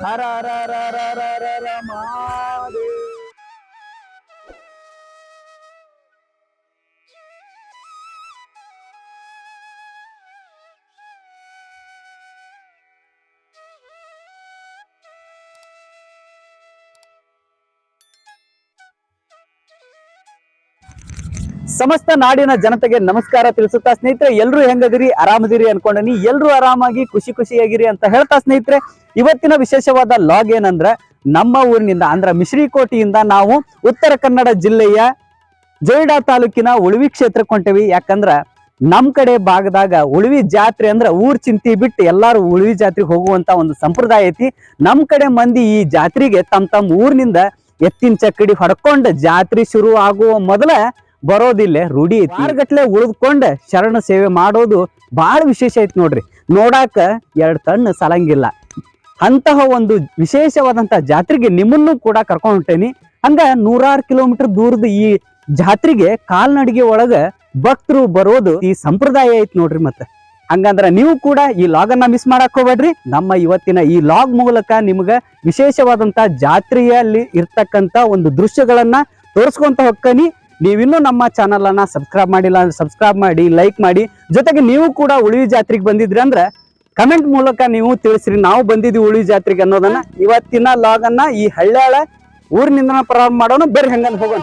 ಹರ ಹರ ಹರ ಹರ ಹರ ಹರ ಹರ ಸಮಸ್ತ ನಾಡಿನ ಜನತೆಗೆ ನಮಸ್ಕಾರ ತಿಳಿಸುತ್ತಾ ಸ್ನೇಹಿತರೆ ಎಲ್ಲರೂ ಹೆಂಗದಿರಿ? ಆರಾಮದಿರಿ ಅನ್ಕೊಂಡನಿ. ಎಲ್ಲರೂ ಆರಾಮಾಗಿ, ಖುಷಿ ಖುಷಿಯಾಗಿರಿ ಅಂತ ಹೇಳ್ತಾ ಸ್ನೇಹಿತರೆ, ಇವತ್ತಿನ ವಿಶೇಷವಾದ ಲಾಗ್ ಏನಂದ್ರೆ, ನಮ್ಮ ಊರಿನಿಂದ, ಅಂದ್ರೆ ಮಿಶ್ರಿಕೋಟೆಯಿಂದ ನಾವು ಉತ್ತರ ಕನ್ನಡ ಜಿಲ್ಲೆಯ ಜೊಯ್ಡಾ ತಾಲೂಕಿನ ಉಳಿವಿ ಕ್ಷೇತ್ರಕ್ಕೆ ಹೊಂಟೇವಿ. ಯಾಕಂದ್ರ ನಮ್ ಕಡೆ ಭಾಗದಾಗ ಉಳಿವಿ ಜಾತ್ರೆ ಅಂದ್ರ ಊರ್ ಚಿಂತಿ ಬಿಟ್ಟು ಎಲ್ಲಾರು ಉಳಿವಿ ಜಾತ್ರೆಗೆ ಹೋಗುವಂತ ಒಂದು ಸಂಪ್ರದಾಯ ಐತಿ. ನಮ್ ಕಡೆ ಮಂದಿ ಈ ಜಾತ್ರೆಗೆ ತಮ್ ತಮ್ಮ ಊರಿನಿಂದ ಎತ್ತಿನ ಚಕ್ಕಡಿ ಹೊಡ್ಕೊಂಡು ಜಾತ್ರೆ ಶುರು ಆಗುವ ಮೊದಲ ಬರೋದಿಲ್ಲ, ರೂಢಿ ಐತಿ. ವಾರಗಟ್ಲೆ ಉಳಿದ್ಕೊಂಡ್ ಶರಣ ಸೇವೆ ಮಾಡೋದು ಬಹಳ ವಿಶೇಷ ಐತಿ ನೋಡ್ರಿ. ನೋಡಾಕ ಎರಡ್ ಕಣ್ಣು ಸಲಂಗಿಲ್ಲ. ಅಂತಹ ಒಂದು ವಿಶೇಷವಾದಂತ ಜಾತ್ರೆಗೆ ನಿಮ್ಮನ್ನು ಕೂಡ ಕರ್ಕೊಂಡು ಹೊಂಟೇನಿ. ಹಂಗ ನೂರಾರು ಕಿಲೋಮೀಟರ್ ದೂರದ ಈ ಜಾತ್ರೆಗೆ ಕಾಲ್ನಡಿಗೆ ಒಳಗ ಭಕ್ತರು ಬರೋದು ಈ ಸಂಪ್ರದಾಯ ಐತಿ ನೋಡ್ರಿ ಮತ್ತೆ. ಹಂಗಂದ್ರ ನೀವು ಕೂಡ ಈ ಲಾಗ್ ಅನ್ನ ಮಿಸ್ ಮಾಡಕ್ ಹೋಗ್ಬೇಡ್ರಿ. ನಮ್ಮ ಇವತ್ತಿನ ಈ ಲಾಗ್ ಮೂಲಕ ನಿಮ್ಗ ವಿಶೇಷವಾದಂತ ಜಾತ್ರೆಯಲ್ಲಿ ಇರ್ತಕ್ಕಂತ ಒಂದು ದೃಶ್ಯಗಳನ್ನ ತೋರಿಸ್ಕೊಂತ ಹೊಕ್ಕನಿ ನೀವಿನ್ನೂ ನಮ್ಮ ಚಾನಲ್ ಅನ್ನ ಸಬ್ಸ್ಕ್ರೈಬ್ ಮಾಡಿಲ್ಲ ಅಂದ್ರೆ ಸಬ್ಸ್ಕ್ರೈಬ್ ಮಾಡಿ ಲೈಕ್ ಮಾಡಿ. ಜೊತೆಗೆ ನೀವು ಕೂಡ ಉಳಿವಿ ಜಾತ್ರೆಗೆ ಬಂದಿದ್ರಿ ಅಂದ್ರೆ ಕಮೆಂಟ್ ಮೂಲಕ ನೀವು ತಿಳಿಸ್ರಿ. ನಾವು ಬಂದಿದ್ವಿ ಉಳಿವಿ ಜಾತ್ರೆಗೆ ಅನ್ನೋದನ್ನ. ಇವತ್ತಿನ ಲಾಗ್ ಅನ್ನ ಈ ಹಳ್ಳ್ಯಾಳ ಊರಿನಿಂದ ಪ್ರಾರಂಭ ಮಾಡೋಣ. ಬೇರೆ ಹಂಗಂದ್ ಹೋಗೋಣ.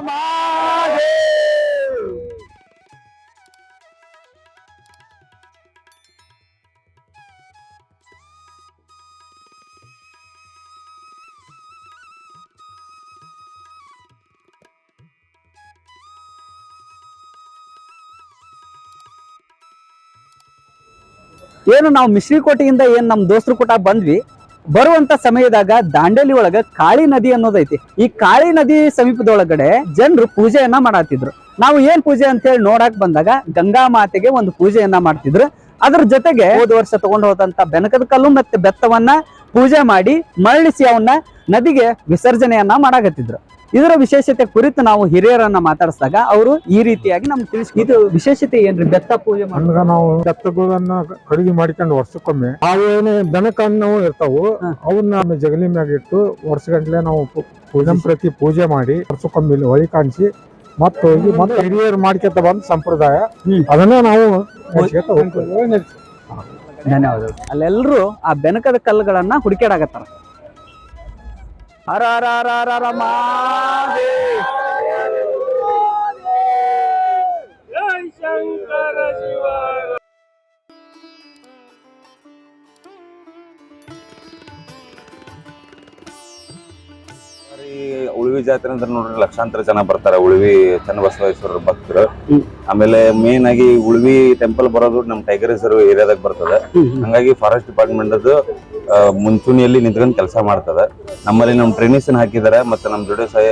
ಏನು ನಾವು ಮಿಶ್ರಿಕೋಟೆಯಿಂದ ಏನ್ ನಮ್ಮ ದೋಸ್ತರು ಕೂಟ ಬಂದ್ವಿ, ಬರುವಂತ ಸಮಯದಾಗ ದಾಂಡೇಲಿ ಒಳಗ ಕಾಳಿ ನದಿ ಅನ್ನೋದೈತಿ. ಈ ಕಾಳಿ ನದಿ ಸಮೀಪದೊಳಗಡೆ ಜನರು ಪೂಜೆಯನ್ನ ಮಾಡತ್ತಿದ್ರು ನಾವು ಏನ್ ಪೂಜೆ ಅಂತ ಹೇಳಿ ನೋಡಕ್ ಬಂದಾಗ ಗಂಗಾ ಮಾತೆಗೆ ಒಂದು ಪೂಜೆಯನ್ನ ಮಾಡ್ತಿದ್ರು. ಅದ್ರ ಜೊತೆಗೆ ಹೋದ ವರ್ಷ ತಗೊಂಡು ಹೋದಂತ ಬೆನಕದ ಕಲ್ಲು ಮತ್ತೆ ಬೆತ್ತವನ್ನ ಪೂಜೆ ಮಾಡಿ ಮರಳಿಸಿ ಅವನ್ನ ನದಿಗೆ ವಿಸರ್ಜನೆಯನ್ನ ಮಾಡಾಕತ್ತಿದ್ರು. ಇದರ ವಿಶೇಷತೆ ಕುರಿತು ನಾವು ಹಿರಿಯರನ್ನ ಮಾತಾಡಿಸಿದಾಗ ಅವರು ಈ ರೀತಿಯಾಗಿ ನಮ್ಗೆ ತಿಳಿಸ್ ಇದು ವಿಶೇಷತೆ ಏನ್ರಿ ಬೆತ್ತ ಪೂಜೆ ಮಾಡ್ತಾರೆ ನಾವು ಬೆತ್ತಗಳನ್ನ ಖರೀದಿ ಮಾಡ್ಕೊಂಡು ವರ್ಷಕ್ಕೊಮ್ಮೆ ಅವೇನು ದನಕನ್ನು ಇರ್ತಾವು. ಅವನ್ನ ಜಗಲಿ ಮ್ಯಾಗ ಇಟ್ಟು ವರ್ಷಗಂಟ್ಲೆ ನಾವು ಪೂಜಂ ಪ್ರತಿ ಪೂಜೆ ಮಾಡಿ ವರ್ಷಕ್ಕೊಮ್ಮೆ ಇಲ್ಲಿ ಹೊಳಿ ಕಾಣಿಸಿ ಮತ್ತೆ ಹೋಗಿ ಮತ್ತೆ ಹಿರಿಯರು ಮಾಡ್ಕೊತ ಬಂದ ಸಂಪ್ರದಾಯ. ಅದನ್ನ ನಾವು. ಧನ್ಯವಾದಗಳು ಅಲ್ಲೆಲ್ಲರೂ ಆ ಬೆನಕದ ಕಲ್ಲುಗಳನ್ನ ಹುಡುಕಾಡಕತ್ತಾರ ಹರ ಹರ ಹರ ಹರ ಹರ ಮಹಾದೇವ್. ಉಳಿವಿ ಜಾತ್ರೆ ಅಂದ್ರೆ ನೋಡ್ರಿ ಲಕ್ಷಾಂತರ ಜನ ಬರ್ತಾರ. ಉಳಿವಿ ಚನ್ನಬಸವೇಶ್ವರ ಭಕ್ತರು. ಆಮೇಲೆ ಮೇನ್ ಆಗಿ ಉಳಿವಿ ಟೆಂಪಲ್ ಬರೋದು ನಮ್ ಟೈಗರ್ ರಿಸರ್ವ್ ಏರಿಯಾದಾಗ ಬರ್ತದೆ. ಹಂಗಾಗಿ ಫಾರೆಸ್ಟ್ ಡಿಪಾರ್ಟ್ಮೆಂಟ್ ಅದು ಮುಂಚೂಣಿಯಲ್ಲಿ ನಿಂತ್ಕೊಂಡು ಕೆಲಸ ಮಾಡ್ತದ. ನಮ್ಮಲ್ಲಿ ನಮ್ ಟ್ರೈನಿಸ್ ಹಾಕಿದಾರೆ ಮತ್ತೆ ನಮ್ ಜೊತೆ ಸಹ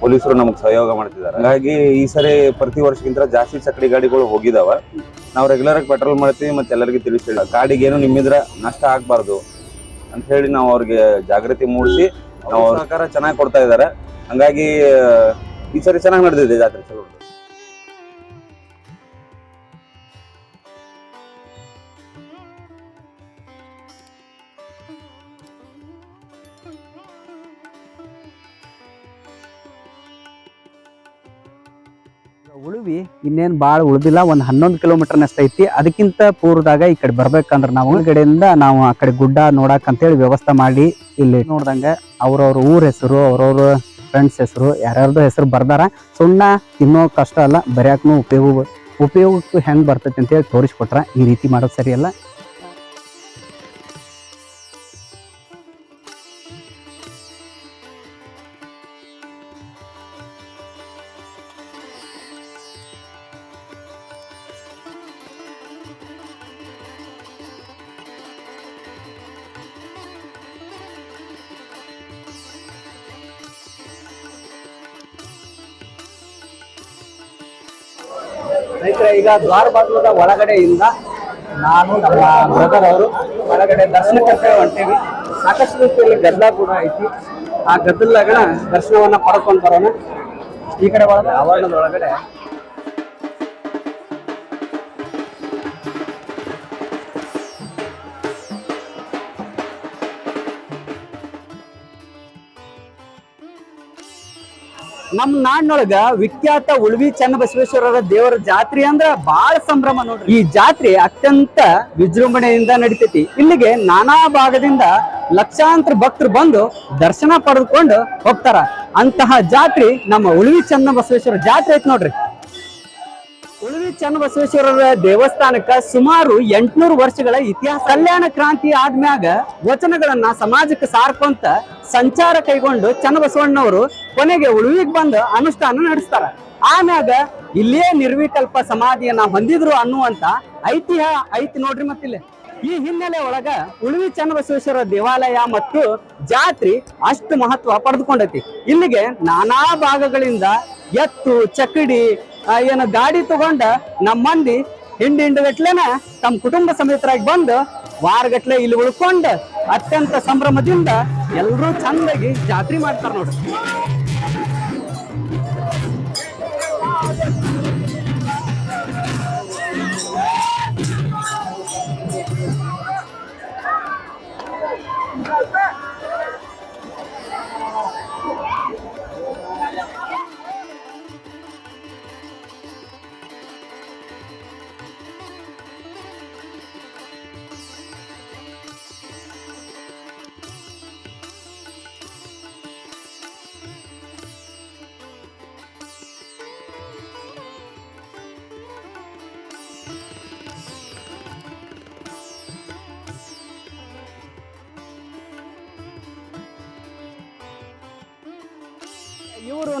ಪೊಲೀಸರು ನಮಗ್ ಸಹಯೋಗ ಮಾಡ್ತಿದ್ದಾರೆ. ಹಂಗಾಗಿ ಈ ಸರಿ ಪ್ರತಿ ವರ್ಷಕ್ಕಿಂತ ಜಾಸ್ತಿ ಸಕ್ರಿ ಗಾಡಿಗಳು ಹೋಗಿದಾವ. ನಾವು ರೆಗ್ಯುಲರ್ ಆಗಿ ಪೆಟ್ರೋಲ್ ಮಾಡ್ತೀವಿ ಮತ್ತೆ ಎಲ್ಲರಿಗೂ ತಿಳಿಸಿ ಗಾಡಿಗೆ ಏನು ನಿಮ್ಮಿದ್ರ ನಷ್ಟ ಆಗ್ಬಾರ್ದು ಅಂತ ಹೇಳಿ ನಾವು ಅವ್ರಿಗೆ ಜಾಗೃತಿ ಮೂಡಿಸಿ ಸಹಕಾರ ಚೆನ್ನಾಗಿ ಕೊಡ್ತಾ ಇದ್ದಾರೆ. ಹಂಗಾಗಿ ಈ ಸರಿ ಚೆನ್ನಾಗಿ ನಡೆದಿದೆ ಜಾತ್ರೆ ಚಲೋ ಉಳುವಿ, ಇನ್ನೇನ್ ಬಾಳ ಉಳ್ದಿಲ್ಲ, ಒಂದ್ ಹನ್ನೊಂದು ಕಿಲೋಮೀಟರ್ನಷ್ಟ ಐತಿ. ಅದಕ್ಕಿಂತ ಪೂರ್ವದಾಗ ಈ ಕಡೆ ಬರ್ಬೇಕಂದ್ರೆ ನಾವು ಕಡೆಯಿಂದ ನಾವು ಆ ಕಡೆ ಗುಡ್ಡ ನೋಡಕ್ ಅಂತೇಳಿ ವ್ಯವಸ್ಥೆ ಮಾಡಿ ಇಲ್ಲಿ ನೋಡ್ದಂಗ ಅವ್ರವ್ರ ಊರ ಹೆಸರು, ಅವ್ರವ್ರ ಫ್ರೆಂಡ್ಸ್ ಹೆಸರು, ಯಾರ್ಯಾರ್ದು ಹೆಸರು ಬರ್ದಾರ. ಸುಣ್ಣ ತಿನ್ನೋ ಕಷ್ಟ ಅಲ್ಲ, ಬರ್ಯಾಕ್ನು ಉಪಯೋಗ ಉಪಯೋಗಕ್ಕೂ ಹೆಂಗ್ ಬರ್ತೈತಿ ಅಂತೇಳಿ ತೋರಿಸ್ಕೊಟ್ರ ಈ ರೀತಿ ಮಾಡೋದು ಸರಿಯಲ್ಲ. ರೈತರ ಈಗ ದ್ವಾರ ಬಾಗಿಲದ ಒಳಗಡೆಯಿಂದ ನಾನು ನಮ್ಮ ಬ್ರದರ್ ಅವರು ಒಳಗಡೆ ದರ್ಶನಕ್ಕೆ ಹೊಂಟೀವಿ. ಸಾಕಷ್ಟು ರೀತಿಯಲ್ಲಿ ಗದ್ದಲ ಕೂಡ ಐತಿ. ಆ ಗದ್ದಲಾಗಣ ದರ್ಶನವನ್ನ ಪಡ್ಕೊಂಡ್ ಬರೋಣ. ಈ ಕಡೆ ಒಳಗಡೆ ಆವರಣದ ನಮ್ ನಾಡಿನೊಳಗ ವಿಖ್ಯಾತ ಉಳ್ವಿ ಚನ್ನಬಸವೇಶ್ವರರ ದೇವರ ಜಾತ್ರೆ ಅಂದ್ರ ಬಾಳ ಸಂಭ್ರಮ ನೋಡ್ರಿ. ಈ ಜಾತ್ರೆ ಅತ್ಯಂತ ವಿಜೃಂಭಣೆಯಿಂದ ನಡಿತೈತಿ. ಇಲ್ಲಿಗೆ ನಾನಾ ಭಾಗದಿಂದ ಲಕ್ಷಾಂತರ ಭಕ್ತರು ಬಂದು ದರ್ಶನ ಪಡೆದುಕೊಂಡು ಹೋಗ್ತಾರ. ಅಂತಹ ಜಾತ್ರೆ ನಮ್ಮ ಉಳ್ವಿ ಚನ್ನಬಸವೇಶ್ವರ ಜಾತ್ರೆ ಐತಿ ನೋಡ್ರಿ. ಉಳುವಿ ಚನ್ನಬಸವೇಶ್ವರರ ದೇವಸ್ಥಾನಕ್ಕ ಸುಮಾರು ಎಂಟ್ನೂರು ವರ್ಷಗಳ ಇತಿಹಾಸ. ಕಲ್ಯಾಣ ಕ್ರಾಂತಿ ಆದ್ಮ್ಯಾಗ ವಚನಗಳನ್ನ ಸಮಾಜಕ್ಕೆ ಸಾರ್ಕೊಂತ ಸಂಚಾರ ಕೈಗೊಂಡು ಚನ್ನಬಸವಣ್ಣವರು ಕೊನೆಗೆ ಉಳುವಿಗೆ ಬಂದು ಅನುಷ್ಠಾನ ನಡೆಸ್ತಾರ. ಆಮ್ಯಾಗ ಇಲ್ಲಿಯೇ ನಿರ್ವಿಕಲ್ಪ ಸಮಾಧಿಯನ್ನ ಹೊಂದಿದ್ರು ಅನ್ನುವಂತ ಐತಿಹ್ಯ ಐತಿ ನೋಡ್ರಿ ಮತ್ತಿಲ್ಲಿ. ಈ ಹಿನ್ನೆಲೆ ಒಳಗ ಉಳುವಿ ಚನ್ನಬಸವೇಶ್ವರ ದೇವಾಲಯ ಮತ್ತು ಜಾತ್ರೆ ಅಷ್ಟು ಮಹತ್ವ ಪಡೆದುಕೊಂಡೈತಿ. ಇಲ್ಲಿಗೆ ನಾನಾ ಭಾಗಗಳಿಂದ ಎತ್ತು, ಚಕಡಿ ಏನು ಗಾಡಿ ತಗೊಂಡ ನಮ್ಮ ಮಂದಿ ಹಿಂಡ್ ಹಿಂಡಗಟ್ಲೆನ ತಮ್ಮ ಕುಟುಂಬ ಸಮೇತರಾಗಿ ಬಂದು ವಾರಗಟ್ಲೆ ಇಲ್ಲಿ ಉಳ್ಕೊಂಡು ಅತ್ಯಂತ ಸಂಭ್ರಮದಿಂದ ಎಲ್ಲರೂ ಚಂದಾಗಿ ಜಾತ್ರೆ ಮಾಡ್ತಾರೆ ನೋಡ್ರಿ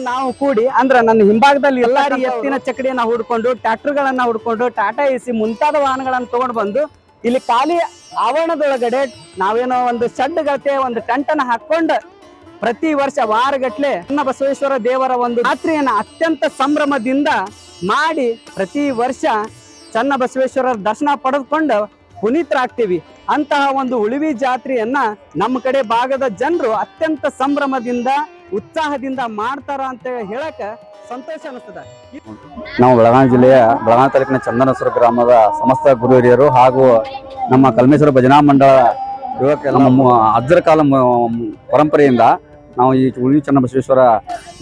ನಾವು ಕೂಡಿ ಅಂದ್ರೆ ನನ್ನ ಹಿಂಭಾಗದಲ್ಲಿ ಎಲ್ಲಾರಿ ಎತ್ತಿನ ಚಕಡಿಯನ್ನ ಹುಡ್ಕೊಂಡು ಟ್ರ್ಯಾಕ್ಟರ್ಗಳನ್ನ ಹುಡ್ಕೊಂಡು ಟಾಟಾ ಎಸಿ ಮುಂತಾದ ವಾಹನಗಳನ್ನ ತಗೊಂಡು ಬಂದು ಇಲ್ಲಿ ಖಾಲಿ ಆವರಣದೊಳಗಡೆ ನಾವೇನೋ ಒಂದು ಶೆಡ್ ಗಟ್ಟೆ ಒಂದು ಅನ್ನ ಹಾಕೊಂಡು ಪ್ರತಿ ವರ್ಷ ವಾರಗಟ್ಲೆ ಅನ್ನ ಬಸವೇಶ್ವರ ದೇವರ ಒಂದು ಜಾತ್ರೆಯನ್ನ ಅತ್ಯಂತ ಸಂಭ್ರಮದಿಂದ ಮಾಡಿ ಪ್ರತಿ ವರ್ಷ ಚನ್ನ ಬಸವೇಶ್ವರರ ದರ್ಶನ ಪಡೆದುಕೊಂಡು ಪುನೀತರಾಗ್ತೀವಿ. ಅಂತಹ ಒಂದು ಉಳಿವಿ ಜಾತ್ರೆಯನ್ನ ನಮ್ಮ ಕಡೆ ಭಾಗದ ಜನರು ಅತ್ಯಂತ ಸಂಭ್ರಮದಿಂದ ಉತ್ಸಾಹದಿಂದ ಮಾಡ್ತಾರ ಅಂತ ಹೇಳಕ ಸಂತೋಷ ಅನಿಸ್ತದ. ನಾವು ಬೆಳಗಾವಿ ಜಿಲ್ಲೆಯ ಬೆಳಗಾವಿ ತಾಲೂಕಿನ ಚಂದನಸ್ವರ ಗ್ರಾಮದ ಸಮಸ್ತ ಗುರು ಹಿರಿಯರು ಹಾಗೂ ನಮ್ಮ ಕಲ್ಮೇಶ್ವರ ಭಜನಾ ಮಂಡಳ ಯುವಕ ನಮ್ಮ ಅಜ್ಜರ ಕಾಲ ಪರಂಪರೆಯಿಂದ ನಾವು ಈ ಉಳಿ ಚನ್ನಬಸವೇಶ್ವರ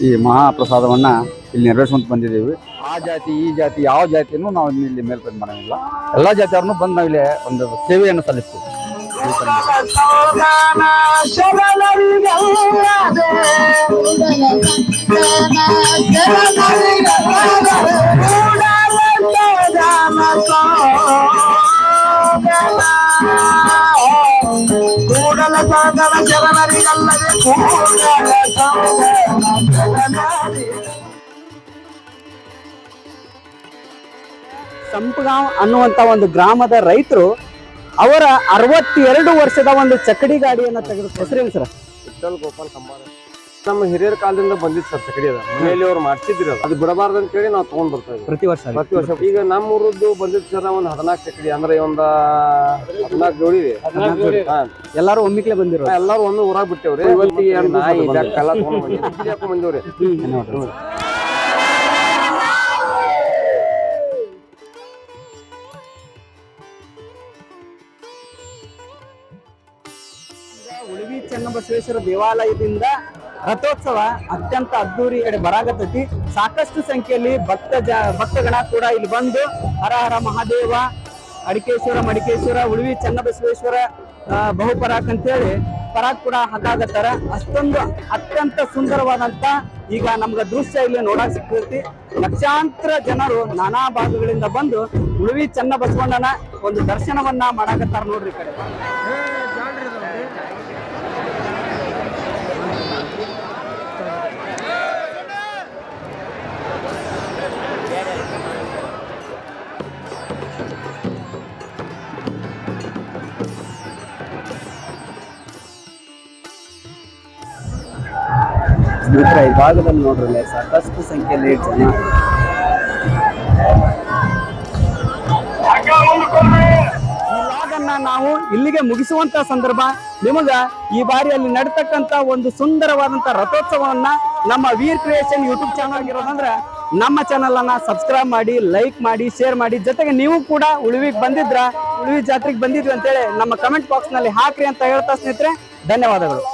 ಈ ಮಹಾಪ್ರಸಾದವನ್ನ ಇಲ್ಲಿ ನೆರವೇರಿಸುವಂತ ಬಂದಿದ್ದೀವಿ. ಆ ಜಾತಿ, ಈ ಜಾತಿ, ಯಾವ ಜಾತಿಯನ್ನು ನಾವು ಇಲ್ಲಿ ಮೇಲ್ಪಡೆ ಮಾಡೋಂಗಿಲ್ಲ. ಎಲ್ಲ ಜಾತಿಯವ್ರನ್ನು ಬಂದು ನಾವು ಇಲ್ಲಿ ಒಂದು ಸೇವೆಯನ್ನು ಸಲ್ಲಿಸ್ತೀವಿ. ಕೂಡಲ ಸಾಧನ ಶರಣರಿಗಲ್ಲದೆ ಕೂಡಲ ಸಾಧನ ಸಂಪಗಾಂವ್ ಅನ್ನುವಂತ ಒಂದು ಗ್ರಾಮದ ರೈತರು ಅವರ ಅರವತ್ತೆರಡು ವರ್ಷದ ಒಂದು ಚಕಡಿ ಗಾಡಿಯನ್ನ ತೆಗೆದು ಹೆಸರೇನು ಸರ್. ವಿಠಲ್ ಗೋಪಾಲ್ ಕಂಬಾರ. ನಮ್ಮ ಹಿರಿಯರ ಕಾಲದಿಂದ ಬಂದಿತ್ತು ಸರ್ ಚಕಡಿ ಅದ. ಮನೆಯಲ್ಲಿ ಅವ್ರು ಮಾಡ್ತಿದ್ರು ಅದು. ಬಿಡಬಾರ್ದು ಅಂತ ಹೇಳಿ ನಾವು ತಗೊಂಡ್ ಬರ್ತಾ ಇದ್ವಿ. ಪ್ರತಿ ವರ್ಷ ಪ್ರತಿ ವರ್ಷ. ಈಗ ನಮ್ಮ ಊರದ್ದು ಬಂದಿತ್ತು ಸರ್ ಒಂದು ಹದಿನಾಲ್ಕು ಚಕಡಿ ಅಂದ್ರೆ ಒಂದ ಹದಿನಾಲ್ಕು ಜೋಡಿ ಇದೆ. ಹಾ. ಎಲ್ಲಾರು ಒಮ್ಮಿಕ್ಲೆ ಬಂದಿರೋ ಎಲ್ಲರೂ ಒಂದು ಊರಾಗ ಬಿಟ್ಟೇವ್ರಿ. ಇವತ್ತಿಗೆ ನಾಯಿ ದಕ್ಕ ಎಲ್ಲ ತಗೊಂಡ್ ಬಂದೇವ್ರಿ. ಉಳಿವಿ ಚನ್ನಬಸವೇಶ್ವರ ದೇವಾಲಯದಿಂದ ರಥೋತ್ಸವ ಅತ್ಯಂತ ಅದ್ದೂರಿ ಕಡೆ ಬರಾಗತೈತಿ ಸಾಕಷ್ಟು ಸಂಖ್ಯೆಯಲ್ಲಿ ಭಕ್ತ ಜ, ಭಕ್ತಗಣ ಕೂಡ ಇಲ್ಲಿ ಬಂದು ಹರ ಹರ ಮಹಾದೇವ, ಅಡಿಕೇಶ್ವರ, ಮಡಿಕೇಶ್ವರ ಉಳಿವಿ ಚನ್ನಬಸವೇಶ್ವರ ಬಹುಪರಾಕ್ ಅಂತೇಳಿ ಪರಾಕ್ ಕೂಡ ಹಾಕಾಗತ್ತಾರ ಅಷ್ಟೊಂದು ಅತ್ಯಂತ ಸುಂದರವಾದಂತ ಈಗ ನಮ್ಗ ದೃಶ್ಯ ಇಲ್ಲಿ ನೋಡಕ್ ಸಿಗ್ತೈತಿ. ಲಕ್ಷಾಂತರ ಜನರು ನಾನಾ ಭಾಗಗಳಿಂದ ಬಂದು ಉಳುವಿ ಚನ್ನಬಸವಣ್ಣನ ಒಂದು ದರ್ಶನವನ್ನ ಮಾಡಾಕತ್ತಾರ ನೋಡ್ರಿ ಕಡೆ. ಸ್ನೇಹಿತರೆ ಈ ಭಾಗದಲ್ಲಿ ನೋಡ್ರಲ್ಲ, ಸಾಕಷ್ಟು ಸಂಖ್ಯೆಯಲ್ಲಿ ಜನ. ನಾವು ಇಲ್ಲಿಗೆ ಮುಗಿಸುವಂತ ಸಂದರ್ಭ. ನಿಮಗ ಈ ಬಾರಿಯಲ್ಲಿ ನಡತಕ್ಕಂತ ಒಂದು ಸುಂದರವಾದಂತ ರಥೋತ್ಸವವನ್ನ ನಮ್ಮ ವೀರ್ ಕ್ರಿಯೇಷನ್ ಯೂಟ್ಯೂಬ್ ಚಾನಲ್ ಆಗಿರೋದಂದ್ರೆ ನಮ್ಮ ಚಾನಲ್ ಅನ್ನ ಸಬ್ಸ್ಕ್ರೈಬ್ ಮಾಡಿ, ಲೈಕ್ ಮಾಡಿ, ಶೇರ್ ಮಾಡಿ. ಜೊತೆಗೆ ನೀವು ಕೂಡ ಉಳುವಿಗೆ ಬಂದಿದ್ರ, ಉಳುವಿ ಜಾತ್ರೆಗೆ ಬಂದಿದ್ವಿ ಅಂತೇಳಿ ನಮ್ಮ ಕಮೆಂಟ್ ಬಾಕ್ಸ್ನಲ್ಲಿ ಹಾಕ್ರಿ ಅಂತ ಹೇಳ್ತಾ ಸ್ನೇಹಿತರೆ, ಧನ್ಯವಾದಗಳು.